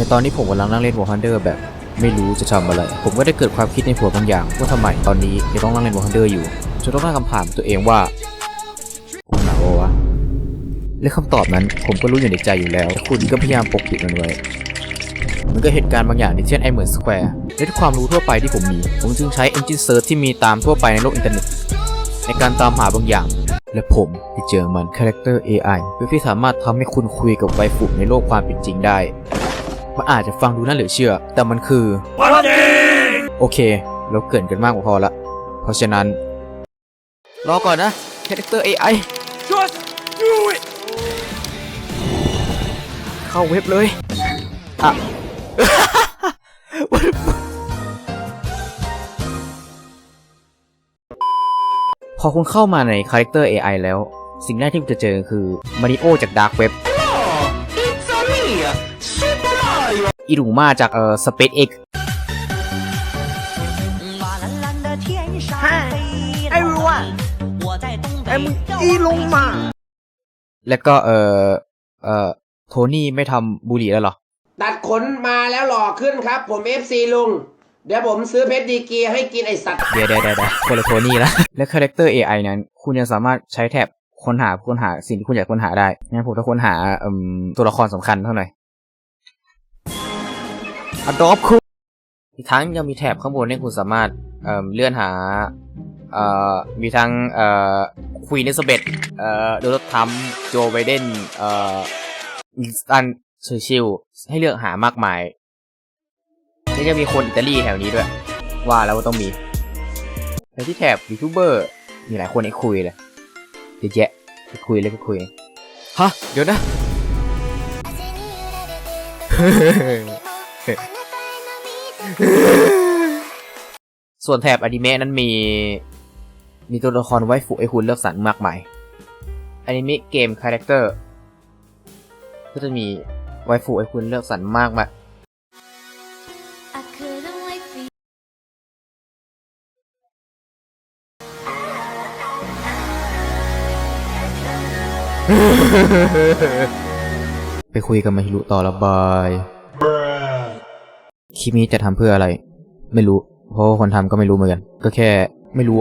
ในตอนนี้ผมกำลังนั่งเล่น War Thunder แบบไม่รู้จะทำอะไร ผมก็ได้เกิดความคิดในหัวบางอย่างว่าทำไมตอนนี้ยังต้องนั่งเล่น War Thunder อยู่จนต้องตั้งคำถามตัวเองว่ากูหนาววะและคำตอบนั้นผมก็รู้อยู่ในใจอยู่แล้ว คุณก็พยายามปกปิดมันไว้ มันก็เหตุการณ์บางอย่างในเช่นไอเหมือนสแควร์และด้วยความรู้ทั่วไปที่ผมมี ผมจึงใช้ Engine Search ที่มีตามทั่วไปในโลกอินเทอร์เน็ต ในการตามหาบางอย่าง และผมไปเจอมัน Character AI เพื่อที่สามารถทำให้คุณคุยกับไวฟุในโลกความเป็นจริงได้ มันอาจจะฟังดูน่าเหลือเชื่อ แต่มันคือโอเค เราเกรินกันมากกว่าพอละ เพราะฉะนั้น รอก่อนนะ Character AI Just do it! เข้าเว็บเลยอะ What the fuck? พอคุณเข้ามาใน Character AI แล้ว สิ่งแรกที่คุณจะเจอคือมาริโอจาก Dark Web It's อิรุมาจากเอ่อสเปซเอ็กไอไอ้รูว่าไอมึงอีลงมา แล้วก็เอ่อเอ่อโทนี่ไม่ทำบุหรี่แล้วหรอ ตัดขนมาแล้วหล่อขึ้นครับ ผมเอฟซีลุง เดี๋ยวผมซื้อเพชรดีกีให้กินไอสัตว์ เดี๋ยวเดี๋ยวเดคนละโทนี่ละและคาแรคเตอร์เอไอนั้น คุณจะสามารถใช้แท็บค้นหาค้นหาสิ่งที่คุณอยากค้นหาได้ งั้นผมจะค้นหาตัวละครสำคัญเท่าหน่อย คุณอีกทั้งยังมีแท็บข้างบนให้คุณสามารถเอ่มเลื่อนหาเอ่อมีทั้งเอ่อควีน e อ z เบ t เอ่อโดนัลด์ทรัมป์โจไบเดนเอ่อวินสตันเชอร์ชิลให้เลือกหามากมายแล้วยังมีคนอิตาลีแถวนี้ด้วย ว่าแล้วต้องมีในที่แถบยูทูบเบอร์มีหลายคนให้คุยเลยเยอะแยะคุยเลยให้คุยฮะเดี๋ยวนะ ส่วนแถบอนิเมะนั้นมี มีตัวละครไว้ฝึกให้คุณเลือกสรรมากมายอนิเมะเกมคาแรคเตอร์ก็จะมีไว้ฝึกให้คุณเลือกสรรมากมายไปคุยกับมาฮิรุต่อระบาย คลิปนี้จะทำเพื่ออะไร ไม่รู้ เพราะคนทำก็ไม่รู้เหมือนกัน ก็แค่ไม่รู้